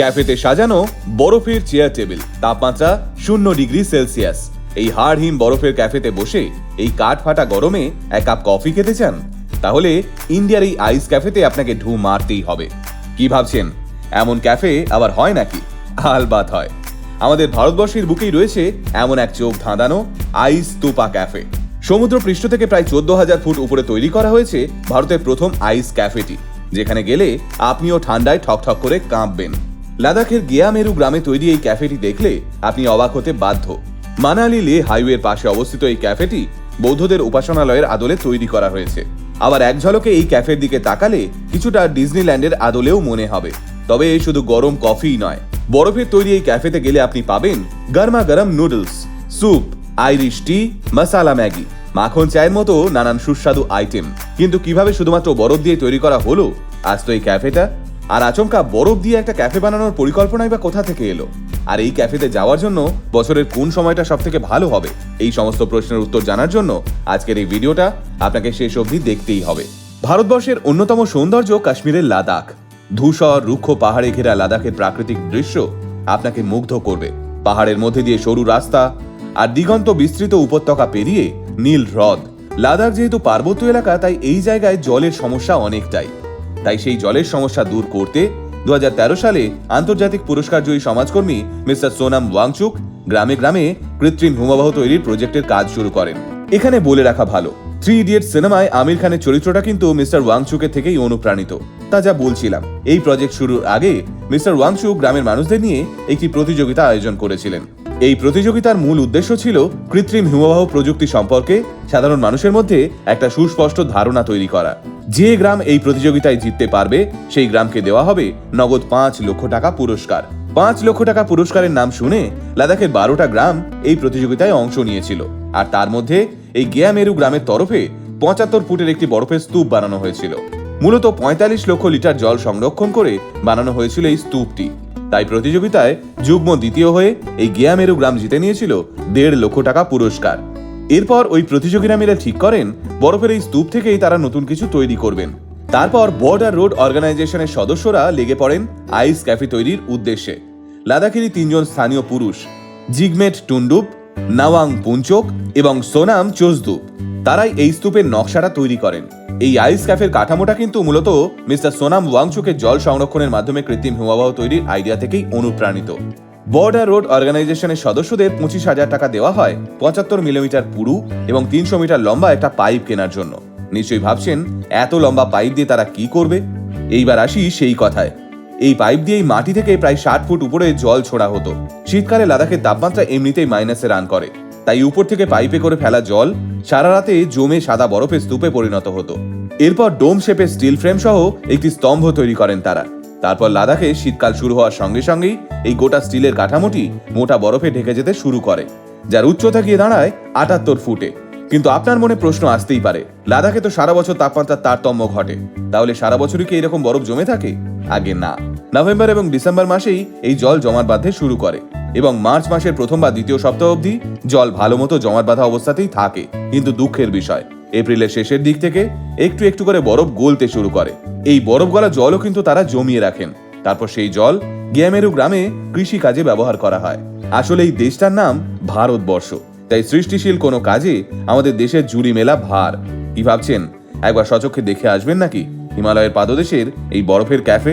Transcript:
ক্যাফেতে সাজানো বরফের চেয়ার টেবিল, তাপমাত্রা শূন্য ডিগ্রি সেলসিয়াস। এই হাড়হিম বরফের ক্যাফেতে বসে এই কাঠ ফাটা গরমে এক কাপ কফি খেতে চান? তাহলে ইন্ডিয়ার এই আইস ক্যাফেতে আপনাকে ঢু মারতেই হবে। কি ভাবছেন? এমন ক্যাফে আবার হয় নাকি? আলবাত হয়। আমাদের ভারতবর্ষের বুকেই রয়েছে এমন এক চোখ ধাঁধানো আইস তুপা ক্যাফে। সমুদ্র পৃষ্ঠ থেকে প্রায় চোদ্দ হাজার ফুট উপরে তৈরি করা হয়েছে ভারতের প্রথম আইস ক্যাফেটি, যেখানে গেলে আপনিও ঠান্ডায় ঠকঠক করে কাঁপবেন। লাদাখের গিয়ামেরু গ্রামে তৈরি এই ক্যাফেটি দেখলে আপনি অবাক হতে বাধ্য। মানালি লে হাইওয়ের পাশে অবস্থিত এই ক্যাফেটি বৌদ্ধদের উপাসনালয়ের আদলে তৈরি করা হয়েছে। আবার এক ঝলকে এই ক্যাফের দিকে তাকালে কিছুটা ডিজনিল্যান্ডের আদলেও মনে হবে। তবে শুধু গরম কফিই নয়, বরফের তৈরি এই ক্যাফেতে গেলে আপনি পাবেন গরমা গরম noodles, soup, Irish tea, masala Maggi, মাখন চায়ের মতো নানান সুস্বাদু আইটেম। কিন্তু কীভাবে শুধুমাত্র বরফ দিয়ে তৈরি করা হলো, আজ তো এই ক্যাফেটা আর আচমকা বরফ দিয়ে একটা ক্যাফে বানানোর পরিকল্পনাই বা কোথা থেকে এলো? আর এই ক্যাফেতে যাওয়ার জন্য বছরের কোন সময়টা সব থেকে ভালো হবে? এই সমস্ত প্রশ্নের উত্তর জানার জন্য আজকের এই ভিডিওটা আপনাকে শেষ অবধি দেখতেই হবে। ভারতবর্ষের অন্যতম সৌন্দর্য কাশ্মীরের লাদাখ। ধূসর, রুক্ষ পাহাড়ে ঘেরা লাদাখের প্রাকৃতিক দৃশ্য আপনাকে মুগ্ধ করবে। পাহাড়ের মধ্যে দিয়ে সরু রাস্তা আর দিগন্ত বিস্তৃত উপত্যকা পেরিয়ে নীল হ্রদ। লাদাখ যেহেতু পার্বত্য এলাকা, তাই এই জায়গায় জলের সমস্যা অনেকটাই। তাই সেই জলের সমস্যা দূর করতে দু সালে আন্তর্জাতিক পুরস্কার জয়ী সমাজকর্মী মিস্টার সোনাম ওয়াংচুক গ্রামে গ্রামে কৃত্রিম হিমবাহ তৈরির প্রজেক্টের কাজ শুরু করেন। এখানে বলে রাখা ভালো, থ্রি ইডিয়েট সিনেমায় আমির খানের চরিত্রটা কিন্তু মিস্টার ওয়াংচুকের থেকেই অনুপ্রাণিত। তা যা বলছিলাম, এই প্রজেক্ট শুরুর আগে মিস্টার ওয়াংচুক গ্রামের মানুষদের নিয়ে একটি প্রতিযোগিতা আয়োজন করেছিলেন। এই প্রতিযোগিতার মূল উদ্দেশ্য ছিল কৃত্রিম হিমবাহ প্রযুক্তি সম্পর্কে সাধারণ মানুষের মধ্যে একটা সুস্পষ্ট ধারণা তৈরি করা। যে গ্রাম এই প্রতিযোগিতায় জিততে পারবে, সেই গ্রামকে দেওয়া হবে নগদ পাঁচ লক্ষ টাকা পুরস্কার। পাঁচ লক্ষ টাকা পুরস্কারের নাম শুনে লাদাখের বারোটা গ্রাম এই প্রতিযোগিতায় অংশ নিয়েছিল। আর তার মধ্যে এই গিয়ামেরু গ্রামের তরফে পঁচাত্তর ফুটের একটি বরফের স্তূপ বানানো হয়েছিল। মূলত পঁয়তাল্লিশ লক্ষ লিটার জল সংরক্ষণ করে বানানো হয়েছিল এই স্তূপটি। তাই প্রতিযোগিতায় যুগ্ম দ্বিতীয় হয়ে এই গিয়ামেরু গ্রাম জিতে নিয়েছিল দেড় লক্ষ টাকা পুরস্কার। এরপর ওই প্রতিযোগীরা মিলে ঠিক করেন, বরফের এই স্তূপ থেকেই তারা নতুন কিছু তৈরি করবেন। তারপর বর্ডার রোড অর্গানাইজেশনের সদস্যরা লেগে পড়েন আইস ক্যাফে তৈরির উদ্দেশ্যে। লাদাখেরই তিনজন স্থানীয় পুরুষ, জিগমেট টুন্ডুপ নাওয়াং পুঞ্চক এবং সোনাম চোজদুপ তারাই এই স্তূপের নকশাটা তৈরি করেন। এই আইস ক্যাফের কাঠামোটা কিন্তু মূলত মিস্টার সোনাম ওয়াংচুকের জল সংরক্ষণের মাধ্যমে কৃত্রিম হিমবাহ তৈরির আইডিয়া থেকেই অনুপ্রাণিত। বর্ডার রোড অর্গানাইজেশনের সদস্যদের পঁচিশ হাজার টাকা দেওয়া হয় পঁচাত্তর মিলিমিটার পুরু এবং তিনশো মিটার লম্বা একটা পাইপ কেনার জন্য। নিশ্চয়ই ভাবছেন, এত লম্বা পাইপ দিয়ে তারা কি করবে? এইবার আসি সেই কথায়। এই পাইপ দিয়েই মাটি থেকে প্রায় ষাট ফুট উপরে জল ছোড়া হতো। শীতকালে লাদাখের তাপমাত্রা এমনিতেই মাইনাসে রান করে। তাই উপর থেকে পাইপে করে ফেলা জল সারা রাতে জমে সাদা বরফের স্তূপে পরিণত হতো। এরপর ডোম শেপের স্টিল ফ্রেম সহ একটি স্তম্ভ তৈরি করেন তারা। তারপর লাদাখে শীতকাল শুরু হওয়ার সঙ্গে সঙ্গেই এই গোটা স্টিলের কাঠামোটি মোটা বরফে ঢেকে যেতে শুরু করে, যার উচ্চতা গিয়ে দাঁড়ায় আটাত্তর ফুটে। কিন্তু আপনার মনে প্রশ্ন আসতেই পারে, লাদাখে তো সারা বছর তাপমাত্রার তারতম্য ঘটে, তাহলে সারা বছরই কি এরকম বরফ জমে থাকে? আগে না। নভেম্বর এবং ডিসেম্বর মাসেই এই জল জমাট বাঁধতে শুরু করে এবং মার্চ মাসের প্রথম বা দ্বিতীয় সপ্তাহ অবধি জল ভালো মতো জমাট বাঁধা অবস্থাতেই থাকে, কিন্তু দুঃখের বিষয়। এপ্রিলের শেষের দিক থেকে একটু একটু করে বরফ গলতে শুরু করে। এই বরফ গলা জলও কিন্তু তারা জমিয়ে রাখেন। তারপর সেই জল গিয়ামেরু গ্রামে কৃষি কাজে ব্যবহার করা হয়। আসলে এই দেশটার নাম ভারতবর্ষ। তাই সৃষ্টিশীল কোনো কাজে আমাদের দেশের জুড়ি মেলা ভার। কি ভাবছেন? একবার সচক্ষে দেখে আসবেন নাকি? হিমালয়ের পাদদেশের এই বরফের ক্যাফে